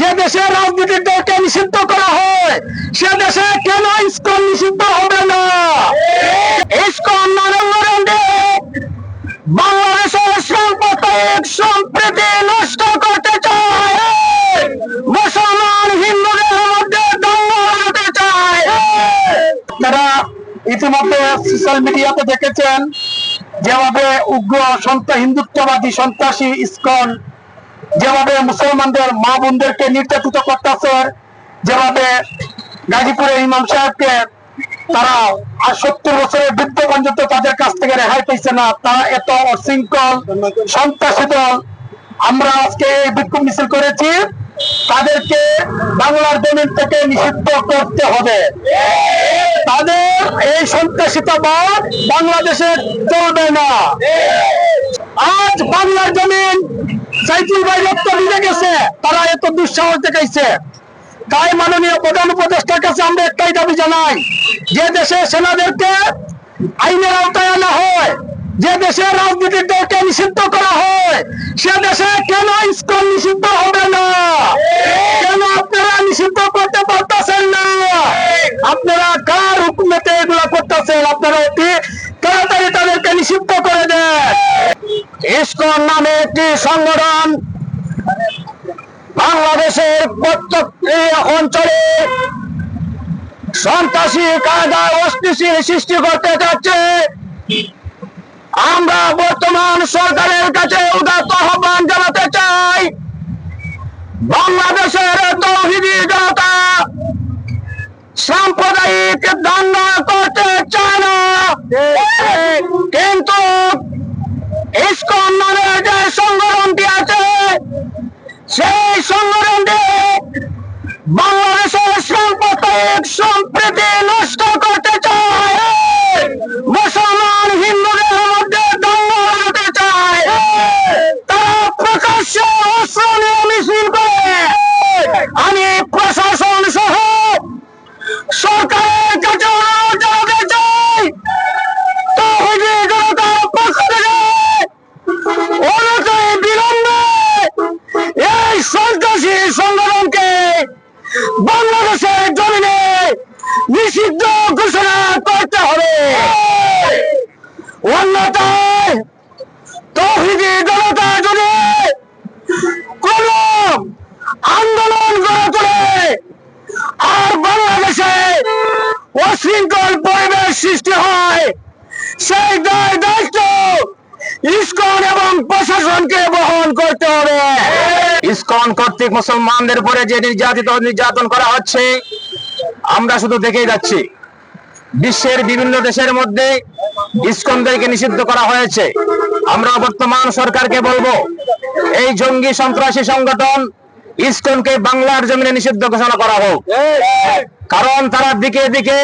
যে দেশে রাজনীতির দলকে নিষিদ্ধ করা হয়, সে দেশে কেন ইসকন নিষিদ্ধ হবে না? ইসকন নরেন্দ্র বাংলাদেশের সাম্প্রদায়িক সম্প্রীতি নষ্ট করতে চায়। মুসলমান, হিন্দুদের মধ্যে দঙ্গল লাগাতে চায়। তারা ইতিমধ্যে সোশ্যাল মিডিয়াতে দেখেছেন, যেভাবে উগ্র সন্ত হিন্দুত্ববাদী সন্ত্রাসী ইসকন যেভাবে মুসলমানদের মা বোনদেরকে নির্যাতিত করতেছে, যেভাবে গাজীপুরের ইমাম সাহেবকে তারা আর সত্তর বছরের বৃদ্ধ পর্যন্ত তাদের কাছ থেকে রেহাই পাইছে না, তারা এত অশৃঙ্খল, সন্ত্রাসী দল। আমরা আজকে এই বিক্ষোভ মিছিল করেছি, তাদেরকে বাংলার জমিন থেকে নিষিদ্ধ করতে হবে। তাদের এই সন্ত্রাসিতাবাদ বাংলাদেশে চলবে না। আজ বাংলার জমিন সাইকেল ভাই রক্ত ভিজে গেছে। তারা এত দুঃসাহস দেখাইছে। তাই মাননীয় প্রধান উপদেষ্টার কাছে আমরা একটাই দাবি জানাই, যে দেশে সেনাদেরকে আইনের আওতায় আনা হয়, যে দেশে রাজনীতির দলকে নিষিদ্ধ করা হয়, সে দেশে কেন ইসকন নিষিদ্ধ হবে না? কেন আপনারা নিষিদ্ধ করতে পারতেছেন না? আপনারা কার হুকুমেতে এগুলা করতেছেন? আপনারা অতি তাড়াতাড়ি তাদেরকে নিষিদ্ধ করে ইসকন নামে একটি সংগঠন। বাংলাদেশের প্রত্যেকটি অঞ্চলে সন্ত্রাসী কায়দা অস্থিতিশীল সৃষ্টি করতে যাচ্ছে। আমরা বর্তমান সরকারের কাছে উদাত্ত আহ্বান জানাতে চাই, বাংলাদেশের তৌহিদি জনতা সাম্প্রদায়িক দাঙ্গা করতে চায় না। সন্ত্রাসী সংগঠনকে বাংলাদেশের জমিনে নিষিদ্ধ ঘোষণা করতে হবে। আন্দোলন আর বাংলাদেশে পরিবেশ সৃষ্টি হয়, সেই এবং প্রশাসনকে বহন করতে হবে। ইসকন কর্তৃক মুসলমানদের উপরে যে নির্যাতিত নির্যাতন করা হচ্ছে আমরা শুধু দেখেই যাচ্ছি। বিশ্বের বিভিন্ন দেশের মধ্যে ইসকনদেরকে নিষিদ্ধ করা হয়েছে। আমরা বর্তমান সরকারকে বলব এই জঙ্গি সন্ত্রাসী সংগঠন ইসকনকে বাংলার জমিনে নিষিদ্ধ ঘোষণা করা হোক। কারণ তারা দিকে দিকে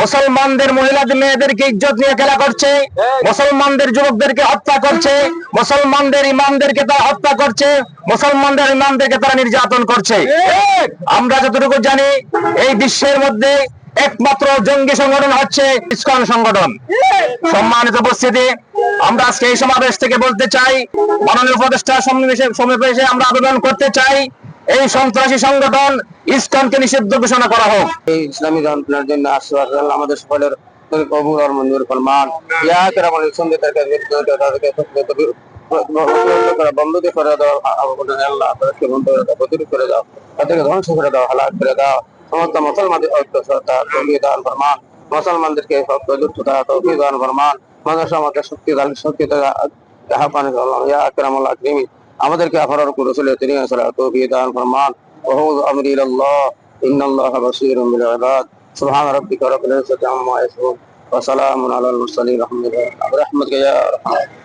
মুসলমানদের মহিলাদের মেয়েদেরকে ইজ্জত নিয়ে খেলা করছে মুসলমানদের যুবকদেরকে হত্যা করছে মুসলমানদের ইমামদেরকে তারা হত্যা করছে মুসলমানদের ইমামদেরকে তারা নির্যাতন করছে। আমরা যতটুকু জানি এই বিশ্বের মধ্যে একমাত্র জঙ্গি সংগঠন হচ্ছে ইসকন সংগঠন। সম্মানিত উপস্থিতি আমরা আজকে এই সমাবেশ থেকে বলতে চাই মাননীয় উপদেষ্টা সমাবেশে সমাবেশে আমরা আবেদন করতে চাই এই সন্ত্রাসী সংগঠন ইসকনকে নিষিদ্ধ ঘোষণা করা হোক। এই ইসলামী যন্ত্রণার জন্য আমাদের সকলের আর মঞ্জুর সঙ্গে তাদেরকে প্রতিরোধ করে করে দাও সমস্ত মুসলমানদেরকে দান ফরমান। শক্তি দান শক্তি ইয়া কেরাম আল্লাহ করিমি। আমাদেরকে আফরার রসুল তিনি তৌহিদ দান ফরমান وهو أمري إلى الله إن الله بصير بالعباد سبحان ربك رب العزة عما يصفون وسلام على المرسلين الحمد لله برحمتك يا أرحم